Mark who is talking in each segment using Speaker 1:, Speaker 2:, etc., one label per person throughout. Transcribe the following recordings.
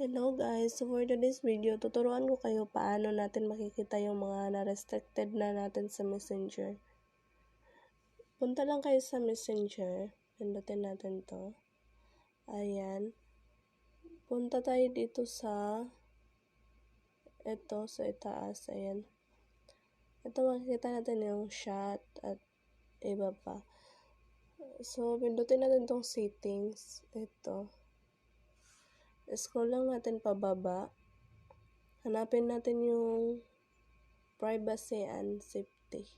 Speaker 1: Hello guys, so for today's video, tuturuan ko kayo paano natin makikita yung mga na-restricted na natin sa messenger. Punta lang kayo sa messenger, pindutin natin to. Ayan. Punta tayo dito sa ito, sa itaas, ayan. Ito makikita natin yung chat at iba pa. So, pindutin natin tong settings. Ito. Scroll lang natin pababa. Hanapin natin yung privacy and safety.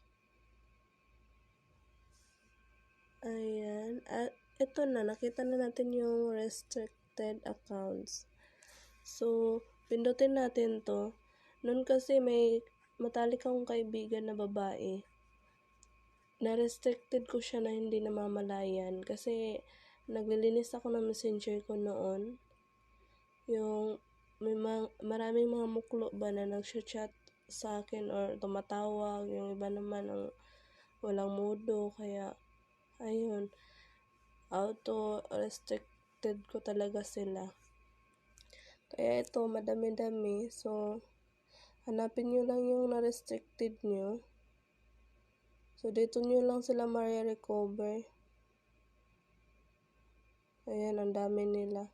Speaker 1: Ayan. At ito na, nakita na natin yung restricted accounts. So, pindutin natin to. Noon kasi may matalik akong kaibigan na babae. Na-restricted ko siya na hindi namamalayan kasi naglilinis ako ng messenger ko noon yung may mga, maraming mga muklo ba na nag-chat sa akin or tumatawag, yung iba naman ang walang modo, kaya ayun, auto restricted ko talaga sila. Kaya ito, madami-dami, so hanapin nyo lang yung na-restricted nyo. So, dito nyo lang sila ma-recover. Ayan, ang dami nila.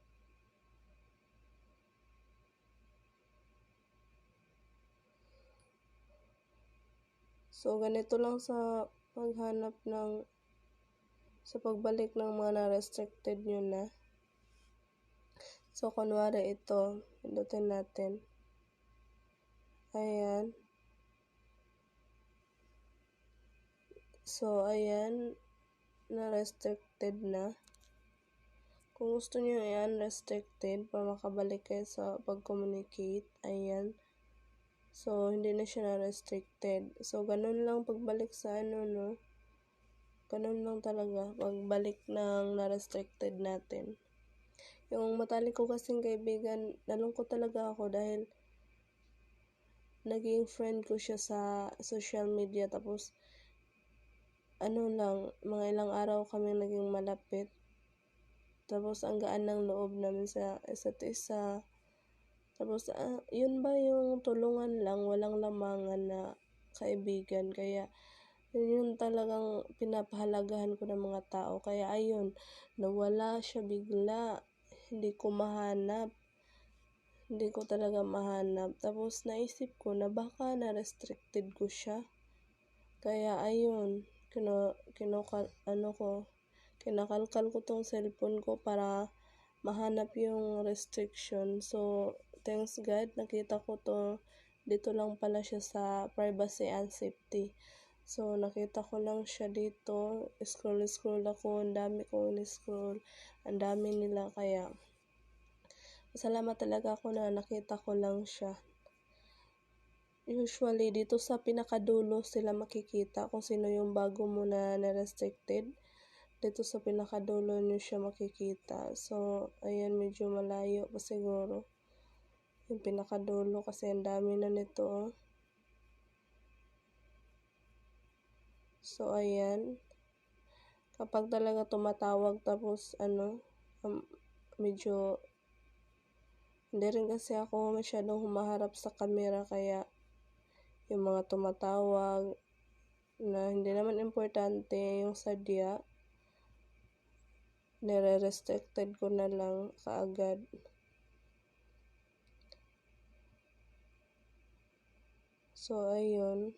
Speaker 1: So, ganito lang sa paghanap ng sa pagbalik ng mga na-restricted nyo na. So, kunwari ito, pindutin natin. Ayan. So, ayan, na-restricted na. Kung gusto nyo i-unrestricted para makabalik kayo sa pag-communicate, ayan. So, hindi na siya na-restricted. So, ganun lang pagbalik sa ano, no? Ganun lang talaga pagbalik ng na-restricted natin. Yung matalik ko kasing kaibigan, nalungkot talaga ako dahil naging friend ko siya sa social media tapos ano lang, mga ilang araw kami naging malapit. Tapos ang gaan ng loob namin sa isa't isa. Tapos, uh, yun ba yung tulungan lang, walang lamangan na kaibigan. Kaya, yun yung talagang pinapahalagahan ko ng mga tao. Kaya, ayun, nawala siya bigla. Hindi ko mahanap. Hindi ko talaga mahanap. Tapos, naisip ko na baka na-restricted ko siya. Kaya, ayun, kino, kino, ano ko, kinakalkal ko tong cellphone ko para mahanap yung restriction. So, thanks God, nakita ko to dito lang pala siya sa privacy and safety. So, nakita ko lang siya dito. Scroll-scroll ako. Ang dami kong in-scroll. Ang dami nila. Kaya, salamat talaga ako na nakita ko lang siya. Usually, dito sa pinakadulo sila makikita kung sino yung bago mo na na-restricted. Dito sa pinakadulo nyo siya makikita. So, ayan, medyo malayo pa siguro yung pinakadulo kasi ang dami na nito oh. so ayan kapag talaga tumatawag tapos ano um, medyo hindi rin kasi ako masyadong humaharap sa camera kaya yung mga tumatawag na hindi naman importante yung sadya nire-restricted ko na lang kaagad So, ayun.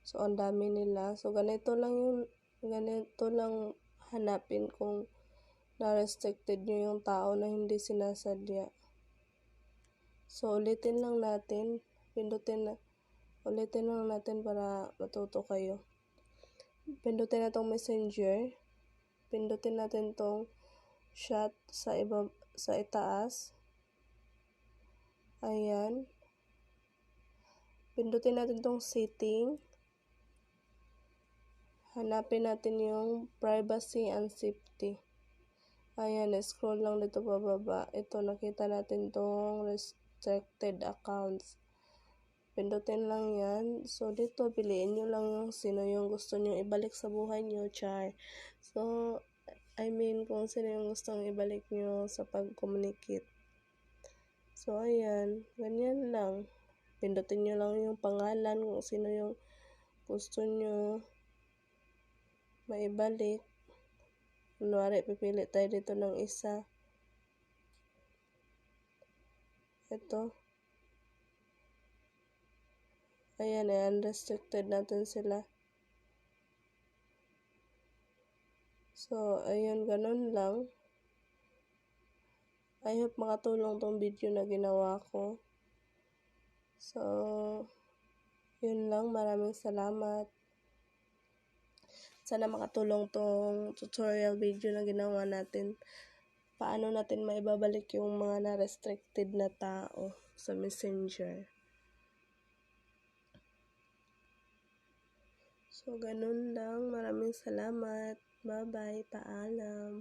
Speaker 1: So, ang dami nila. So, ganito lang yung, ganito lang hanapin kung na-restricted nyo yung tao na hindi sinasadya. So, ulitin lang natin. Pindutin na, ulitin lang natin para matuto kayo. Pindutin na tong messenger. Pindutin natin tong chat sa iba, sa itaas. Ayan. Pindutin natin tong setting. Hanapin natin yung privacy and safety. Ayan, scroll lang dito pababa. Ito, nakita natin tong restricted accounts. Pindutin lang yan. So, dito, piliin nyo lang yung sino yung gusto nyo ibalik sa buhay nyo, char. So, I mean, kung sino yung gustong ibalik nyo sa pag-communicate. So, ayan. Ganyan lang. Pindutin nyo lang yung pangalan kung sino yung gusto nyo maibalik. Kunwari, pipili tayo dito ng isa. Ito. Ayan, eh, unrestricted natin sila. So, ayun, ganun lang. I hope makatulong tong video na ginawa ko. So, yun lang. Maraming salamat. Sana makatulong tong tutorial video na ginawa natin. Paano natin maibabalik yung mga na-restricted na tao sa messenger. So, ganun lang. Maraming salamat. Bye-bye. Paalam.